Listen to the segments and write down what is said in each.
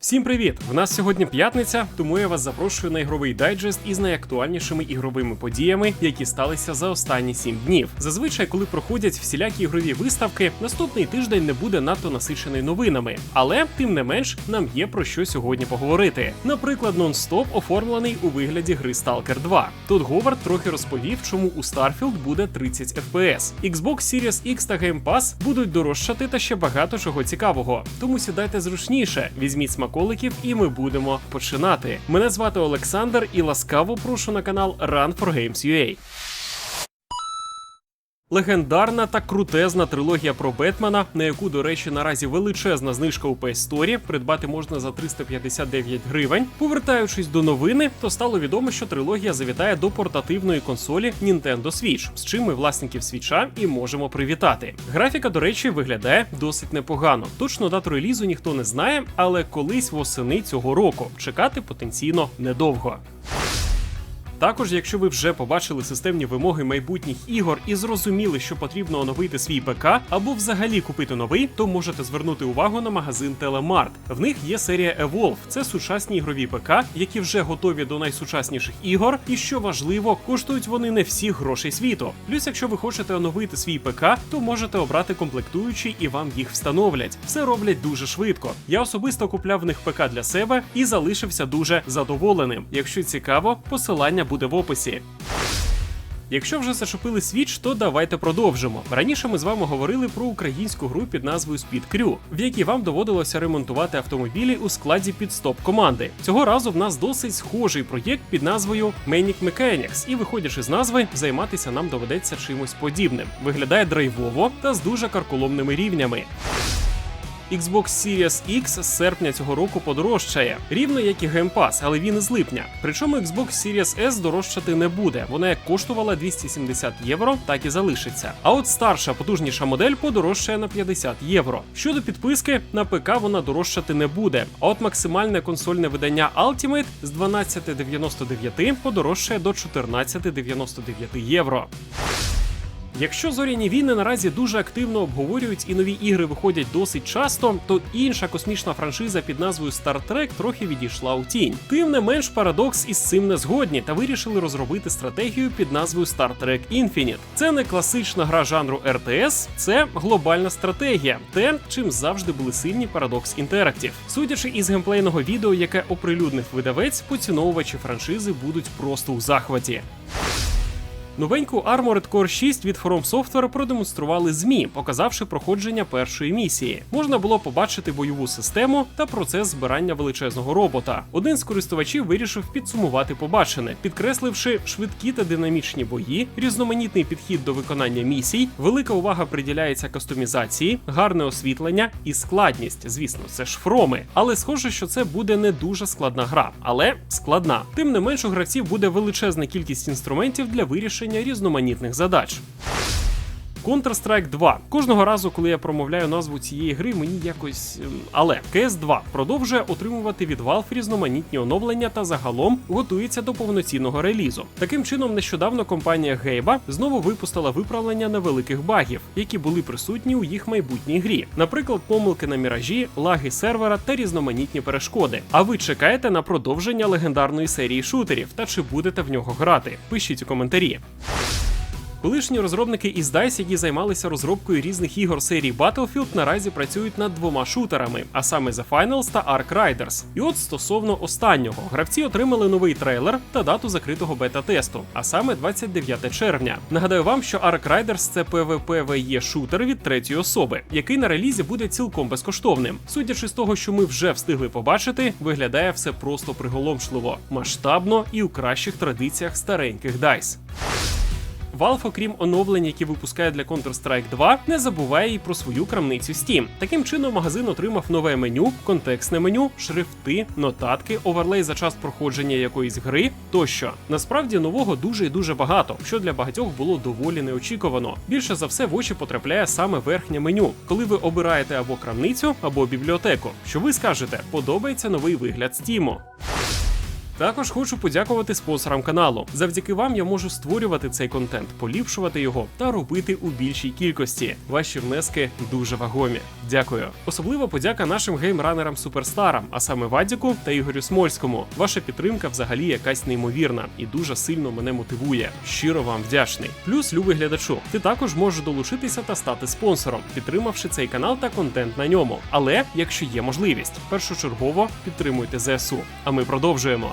Всім привіт! В нас сьогодні п'ятниця, тому я вас запрошую на ігровий дайджест із найактуальнішими ігровими подіями, які сталися за останні сім днів. Зазвичай, коли проходять всілякі ігрові виставки, наступний тиждень не буде надто насичений новинами. Але тим не менш нам є про що сьогодні поговорити. Наприклад, нон-стоп оформлений у вигляді гри Stalker 2. Тут Говард трохи розповів, чому у Starfield буде 30 FPS. Xbox Series X та Game Pass будуть дорожчати та ще багато чого цікавого. Тому сідайте зручніше, візьміть смаколиків, і ми будемо починати. Мене звати Олександр і ласкаво прошу на канал Run for Games UA. Легендарна та крутезна трилогія про Бетмена, на яку, до речі, наразі величезна знижка у PS Store, придбати можна за 359 гривень. Повертаючись до новини, то стало відомо, що трилогія завітає до портативної консолі Nintendo Switch, з чим ми власників свіча і можемо привітати. Графіка, до речі, виглядає досить непогано. Точно дату релізу ніхто не знає, але колись восени цього року чекати потенційно недовго. Також, якщо ви вже побачили системні вимоги майбутніх ігор і зрозуміли, що потрібно оновити свій ПК або взагалі купити новий, то можете звернути увагу на магазин Телемарт. В них є серія Evolve. Це сучасні ігрові ПК, які вже готові до найсучасніших ігор, і що важливо, коштують вони не всіх грошей світу. Плюс, якщо ви хочете оновити свій ПК, то можете обрати комплектуючі і вам їх встановлять. Все роблять дуже швидко. Я особисто купляв в них ПК для себе і залишився дуже задоволеним. Якщо цікаво, посилання буде в описі. Якщо вже зачепили Switch, то давайте продовжимо. Раніше ми з вами говорили про українську гру під назвою Speed Crew, в якій вам доводилося ремонтувати автомобілі у складі підстоп команди. Цього разу в нас досить схожий проєкт під назвою Manic Mechanics, і виходячи з назви, займатися нам доведеться чимось подібним. Виглядає драйвово та з дуже карколомними рівнями. Xbox Series X з серпня цього року подорожчає, рівно як і Game Pass, але він із липня. Причому Xbox Series S дорожчати не буде. Вона як коштувала 270 євро, так і залишиться. А от старша потужніша модель подорожчає на 50 євро. Щодо підписки, на ПК вона дорожчати не буде. А от максимальне консольне видання Ultimate з 12,99 подорожчає до 14,99 євро. Якщо зоряні війни наразі дуже активно обговорюють і нові ігри виходять досить часто, то інша космічна франшиза під назвою Star Trek трохи відійшла у тінь. Тим не менш, парадокс із цим не згодні та вирішили розробити стратегію під назвою Star Trek Infinite. Це не класична гра жанру RTS, це глобальна стратегія, те, чим завжди були сильні Paradox Interactive. Судячи із геймплейного відео, яке оприлюднив видавець, поціновувачі франшизи будуть просто у захваті. Новеньку Armored Core 6 від From Software продемонстрували ЗМІ, показавши проходження першої місії. Можна було побачити бойову систему та процес збирання величезного робота. Один з користувачів вирішив підсумувати побачене, підкресливши швидкі та динамічні бої, різноманітний підхід до виконання місій, велика увага приділяється кастомізації, гарне освітлення і складність. Звісно, це ж фроми. Але схоже, що це буде не дуже складна гра, але складна. Тим не менш, у гравців буде величезна кількість інструментів для вирішення різноманітних задач. Counter-Strike 2. Кожного разу, коли я промовляю назву цієї гри, мені якось. ем, Але CS 2 продовжує отримувати від Valve різноманітні оновлення та загалом готується до повноцінного релізу. Таким чином, нещодавно компанія Гейба знову випустила виправлення невеликих багів, які були присутні у їх майбутній грі. Наприклад, помилки на міражі, лаги сервера та різноманітні перешкоди. А ви чекаєте на продовження легендарної серії шутерів та чи будете в нього грати? Пишіть у коментарі. Колишні розробники із DICE, які займалися розробкою різних ігор серії Battlefield, наразі працюють над двома шутерами, а саме The Finals та Ark Riders. І от стосовно останнього, гравці отримали новий трейлер та дату закритого бета-тесту, а саме 29 червня. Нагадаю вам, що Ark Riders – це PvPvE шутер від третьої особи, який на релізі буде цілком безкоштовним. Судячи з того, що ми вже встигли побачити, виглядає все просто приголомшливо, масштабно і у кращих традиціях стареньких DICE. Valve, окрім оновлень, які випускає для Counter-Strike 2, не забуває і про свою крамницю Steam. Таким чином, магазин отримав нове меню, контекстне меню, шрифти, нотатки, оверлей за час проходження якоїсь гри тощо. Насправді нового дуже і дуже багато, що для багатьох було доволі неочікувано. Більше за все в очі потрапляє саме верхнє меню, коли ви обираєте або крамницю, або бібліотеку. Що ви скажете, подобається новий вигляд Стіму. Також хочу подякувати спонсорам каналу. Завдяки вам я можу створювати цей контент, поліпшувати його та робити у більшій кількості. Ваші внески дуже вагомі. Дякую. Особлива подяка нашим геймранерам суперстарам, а саме Вадіку та Ігорю Смольському. Ваша підтримка взагалі якась неймовірна і дуже сильно мене мотивує. Щиро вам вдячний. Плюс, любий глядачу, ти також можеш долучитися та стати спонсором, підтримавши цей канал та контент на ньому. Але якщо є можливість, першочергово підтримуйте ЗСУ. А ми продовжуємо.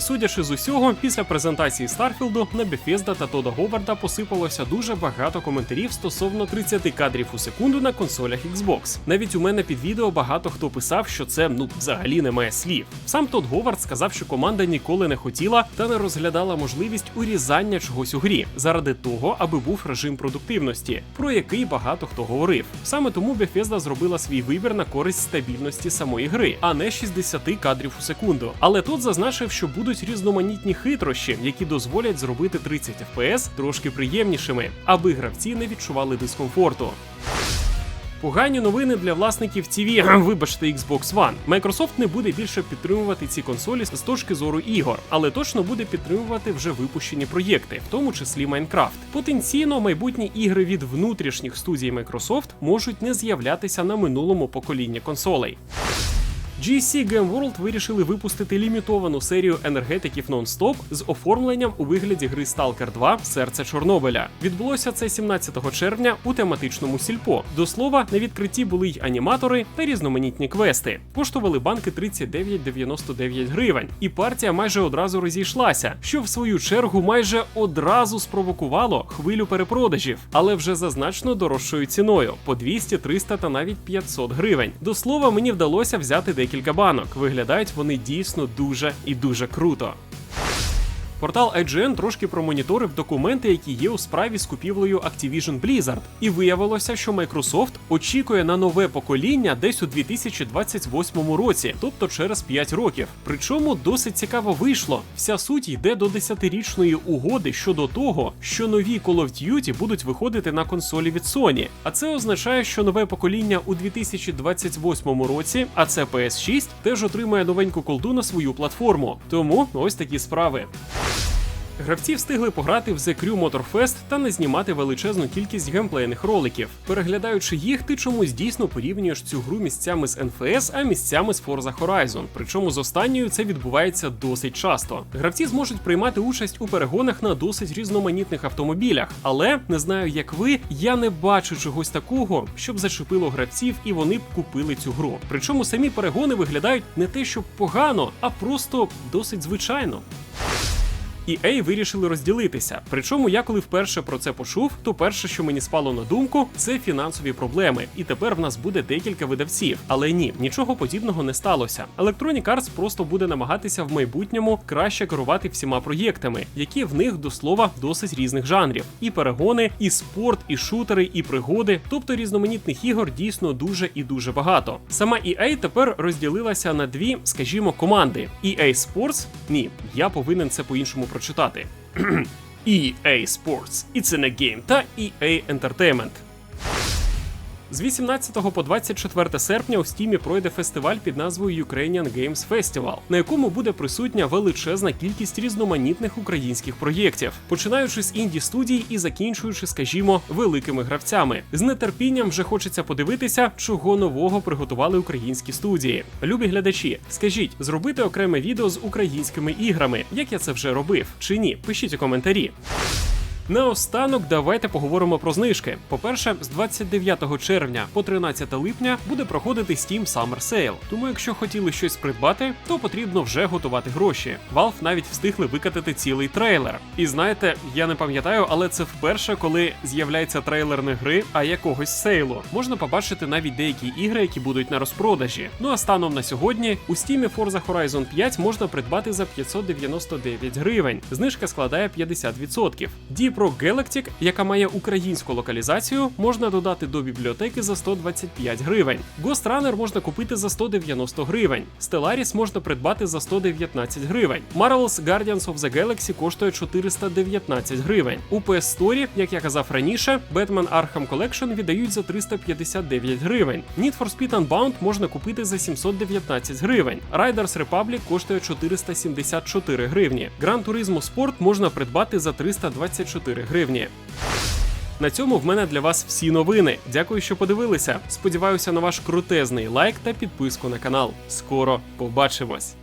Судячи з усього, після презентації Старфілду на Bethesda та Тода Говарда посипалося дуже багато коментарів стосовно 30 кадрів у секунду на консолях Xbox. Навіть у мене під відео багато хто писав, що це ну взагалі не має слів. Сам Тод Говард сказав, що команда ніколи не хотіла та не розглядала можливість урізання чогось у грі заради того, аби був режим продуктивності, про який багато хто говорив. Саме тому Bethesda зробила свій вибір на користь стабільності самої гри, а не 60 кадрів у секунду. Але тут зазначив, що будуть різноманітні хитрощі, які дозволять зробити 30 FPS трошки приємнішими, аби гравці не відчували дискомфорту. Погані новини для власників TV, вибачте, Xbox One. Microsoft не буде більше підтримувати ці консолі з точки зору ігор, але точно буде підтримувати вже випущені проєкти, в тому числі Minecraft. Потенційно майбутні ігри від внутрішніх студій Microsoft можуть не з'являтися на минулому поколінні консолей. GSC Game World вирішили випустити лімітовану серію енергетиків нон-стоп з оформленням у вигляді гри Stalker 2 Серце Чорнобиля. Відбулося це 17 червня у тематичному сільпо. До слова, на відкритті були й аніматори та різноманітні квести. Коштували банки 39,99 гривень, і партія майже одразу розійшлася, що в свою чергу майже одразу спровокувало хвилю перепродажів, але вже за значно дорожчою ціною по 200, 300 та навіть 500 гривень. До слова, мені вдалося взяти декілька банок. Виглядають вони дійсно дуже і дуже круто. Портал IGN трошки промоніторив документи, які є у справі з купівлею Activision Blizzard, і виявилося, що Microsoft очікує на нове покоління десь у 2028 році, тобто через 5 років. Причому досить цікаво вийшло. Вся суть йде до 10-річної угоди щодо того, що нові Call of Duty будуть виходити на консолі від Sony. А це означає, що нове покоління у 2028 році, а це PS6, теж отримає новеньку колду на свою платформу. Тому ось такі справи. Гравці встигли пограти в The Crew Motorfest та не знімати величезну кількість геймплейних роликів. Переглядаючи їх, ти чомусь дійсно порівнюєш цю гру місцями з NFS, а місцями з Forza Horizon. Причому з останньою це відбувається досить часто. Гравці зможуть приймати участь у перегонах на досить різноманітних автомобілях, але не знаю, як ви, я не бачу чогось такого, щоб зачепило гравців і вони б купили цю гру. Причому самі перегони виглядають не те, що погано, а просто досить звичайно. EA вирішили розділитися. Причому я коли вперше про це почув, то перше, що мені спало на думку, це фінансові проблеми. І тепер в нас буде декілька видавців. Але ні, нічого подібного не сталося. Electronic Arts просто буде намагатися в майбутньому краще керувати всіма проєктами, які в них до слова досить різних жанрів: і перегони, і спорт, і шутери, і пригоди. Тобто різноманітних ігор дійсно дуже і дуже багато. Сама EA тепер розділилася на дві, скажімо, команди: EA Sports, ні, я повинен це по-іншому прочитати. EA Sports, It's in a Game та EA Entertainment. З 18 по 24 серпня у стімі пройде фестиваль під назвою Ukrainian Games Festival, на якому буде присутня величезна кількість різноманітних українських проєктів, починаючи з інді студій і закінчуючи, скажімо, великими гравцями. З нетерпінням вже хочеться подивитися, чого нового приготували українські студії. Любі глядачі, скажіть, зробити окреме відео з українськими іграми, як я це вже робив, чи ні? Пишіть у коментарі. Наостанок давайте поговоримо про знижки. По-перше, з 29 червня по 13 липня буде проходити Steam Summer Sale. Тому, якщо хотіли щось придбати, то потрібно вже готувати гроші. Valve навіть встигли викатати цілий трейлер. І знаєте, я не пам'ятаю, але це вперше, коли з'являється трейлер не гри, а якогось сейлу. Можна побачити навіть деякі ігри, які будуть на розпродажі. Ну а станом на сьогодні у Steam Forza Horizon 5 можна придбати за 599 гривень. Знижка складає 50%. Дії Pro Galactic, яка має українську локалізацію, можна додати до бібліотеки за 125 гривень. Ghost Runner можна купити за 190 гривень. Stellaris можна придбати за 119 гривень. Marvel's Guardians of the Galaxy коштує 419 гривень. У PS Store, як я казав раніше, Batman Arkham Collection віддають за 359 гривень. Need for Speed Unbound можна купити за 719 гривень. Riders Republic коштує 474 гривні. Gran Turismo Sport можна придбати за 324 гривні. На цьому в мене для вас всі новини. Дякую, що подивилися. Сподіваюся на ваш крутезний лайк та підписку на канал. Скоро побачимось!